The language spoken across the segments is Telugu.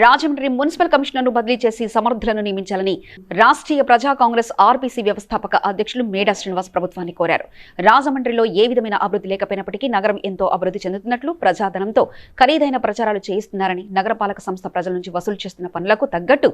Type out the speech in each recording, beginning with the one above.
రాజమండ్రి మున్సిపల్ కమిషనర్ను బదిలీ చేసి సమర్థులను నియమించాలని రాష్ట్రీయ ప్రజా కాంగ్రెస్ ఆర్పీసీ వ్యవస్థాపక అధ్యక్షులు మేడా శ్రీనివాస్ ప్రభుత్వాన్ని కోరారు. రాజమండ్రిలో ఏ విధమైన అభివృద్ధి లేకపోయినప్పటికీ నగరం ఎంతో అభివృద్ధి చెందుతున్నట్లు ప్రజాధనంతో ఖరీదైన ప్రచారాలు చేయిస్తున్నారని నగరపాలక సంస్థ ప్రజల నుంచి వసూలు చేస్తున్న పనులకు తగ్గట్టు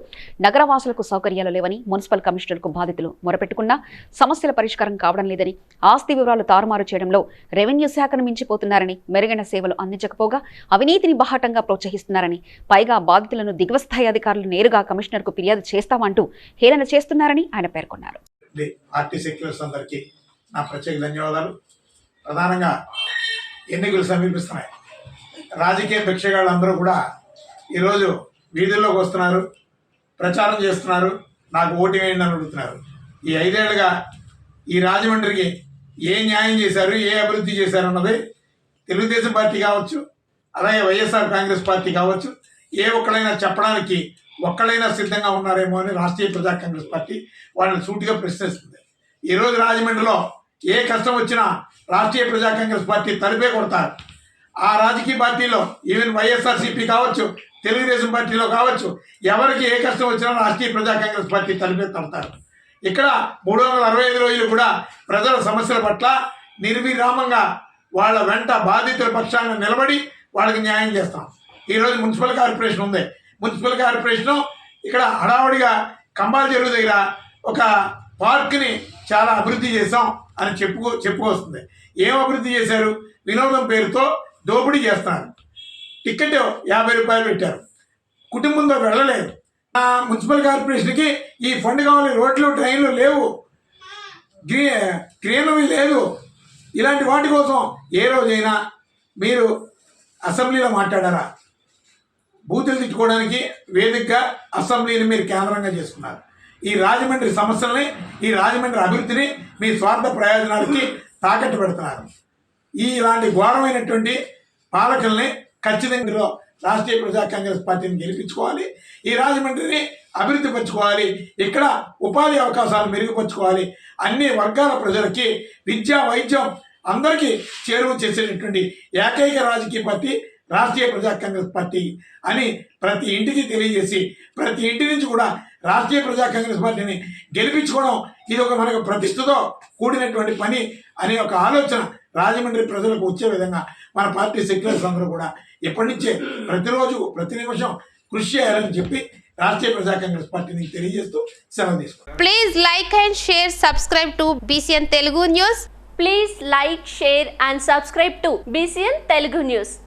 నగరవాసులకు సౌకర్యాలు లేవని మున్సిపల్ కమిషనర్కు బాధితులు మొరపెట్టుకున్నా సమస్యల పరిష్కారం కావడం లేదని ఆస్తి వివరాలు తారుమారు చేయడంలో రెవెన్యూ శాఖను మించిపోతున్నారని మెరుగైన సేవలు అందించకపోగా అవినీతిని బహాటంగా ప్రోత్సహిస్తున్నారని పైగా బాధితులను దిగువస్థాయి అధికారులు నేరుగా కమిషనర్కు ఫిర్యాదు చేస్తామంటూ హేళన చేస్తున్నారని ఆయన పేర్కొన్నారు. అందరికీ నా ప్రత్యేక ధన్యవాదాలు. ప్రధానంగా ఎన్నికలు సమీపిస్తున్నాయి. రాజకీయ భిక్షగాళ్ళందరూ కూడా ఈరోజు వీధుల్లోకి వస్తున్నారు ప్రచారం చేస్తున్నారు నాకు ఓటు వేయండి అని అడుగుతున్నారు. ఈ ఐదేళ్ళుగా ఈ రాజమండ్రికి ఏ న్యాయం చేశారు ఏ అభివృద్ధి చేశారు అన్నది తెలుగుదేశం పార్టీ కావచ్చు అలాగే వైఎస్ఆర్ కాంగ్రెస్ పార్టీ కావచ్చు ఏ ఒక్కడైనా చెప్పడానికి ఒక్కడైనా సిద్ధంగా ఉన్నారేమో అని రాష్ట్రీయ ప్రజా కాంగ్రెస్ పార్టీ వాళ్ళని సూటిగా ప్రశ్నిస్తుంది. ఈరోజు రాజమండ్రిలో ఏ కష్టం వచ్చినా రాష్ట్రీయ ప్రజా కాంగ్రెస్ పార్టీ తలిపే కొడతారు. ఆ రాజకీయ పార్టీలో ఈవెన్ వైఎస్ఆర్సీపీ కావచ్చు తెలుగుదేశం పార్టీలో కావచ్చు ఎవరికి ఏ కష్టం వచ్చినా రాష్ట్రీయ ప్రజా కాంగ్రెస్ పార్టీ తలిపే తడతారు. ఇక్కడ మూడు వందల అరవై ఐదు రోజులు కూడా ప్రజల సమస్యల పట్ల నిర్విరామంగా వాళ్ళ వెంట బాధితుల పక్షాన నిలబడి వాళ్ళకి న్యాయం చేస్తాం. ఈరోజు మున్సిపల్ కార్పొరేషన్ ఉంది. మున్సిపల్ కార్పొరేషన్ ఇక్కడ హడావుడిగా కంబాల చెరువు దగ్గర ఒక పార్క్ని చాలా అభివృద్ధి చేశాం అని చెప్పుకో చెప్పుకొస్తుంది. ఏం అభివృద్ధి చేశారు? వినోదం పేరుతో దోపిడీ చేస్తున్నారు. టికెట్ యాభై రూపాయలు పెట్టారు. కుటుంబంతో వెళ్ళలేదు. ఆ మున్సిపల్ కార్పొరేషన్కి ఈ ఫండ్ కావాలి రోడ్లు ట్రైన్లు లేవు. గ్రీ గ్రీనరీ లేదు. ఇలాంటి వాటి కోసం ఏ రోజైనా మీరు అసెంబ్లీలో మాట్లాడారా? బూతులు తిట్టుకోవడానికి వేదికగా అసెంబ్లీని మీరు కేంద్రంగా చేసుకున్నారు. ఈ రాజమండ్రి సమస్యల్ని ఈ రాజమండ్రి అభివృద్ధిని మీ స్వార్థ ప్రయోజనాలకి తాకట్టు పెడుతున్నారు. ఈ ఇలాంటి ఘోరమైనటువంటి పాలకుల్ని ఖచ్చితంగా రాష్ట్రీయ ప్రజా కాంగ్రెస్ పార్టీని గెలిపించుకోవాలి. ఈ రాజమండ్రిని అభివృద్ధి పరచుకోవాలి. ఇక్కడ ఉపాధి అవకాశాలు మెరుగుపరచుకోవాలి. అన్ని వర్గాల ప్రజలకి విద్య వైద్యం అందరికీ చేరువ చేసేటటువంటి ఏకైక రాజకీయ పార్టీ రాష్ట్రీయ ప్రజా కాంగ్రెస్ పార్టీ అని ప్రతి ఇంటికి తెలియజేసి ప్రతి ఇంటి నుంచి కూడా రాష్ట్రీయ ప్రజా కాంగ్రెస్ పార్టీని గెలిపించుకోవడం ఇది ఒక మనకు ప్రతిష్టతో కూడినటువంటి పని అనే ఒక ఆలోచన రాజమండ్రి ప్రజలకు వచ్చే విధంగా మన పార్టీ సెక్యులర్స్ అందరూ కూడా ఎప్పటి నుంచే ప్రతిరోజు ప్రతి నిమిషం కృషి చేయాలని చెప్పి రాష్ట్రీయ ప్రజా కాంగ్రెస్ పార్టీని తెలియజేస్తూ సెలవు తీసుకుంటాం please like and share subscribe to BCN Telugu news please like share and subscribe to BCN Telugu news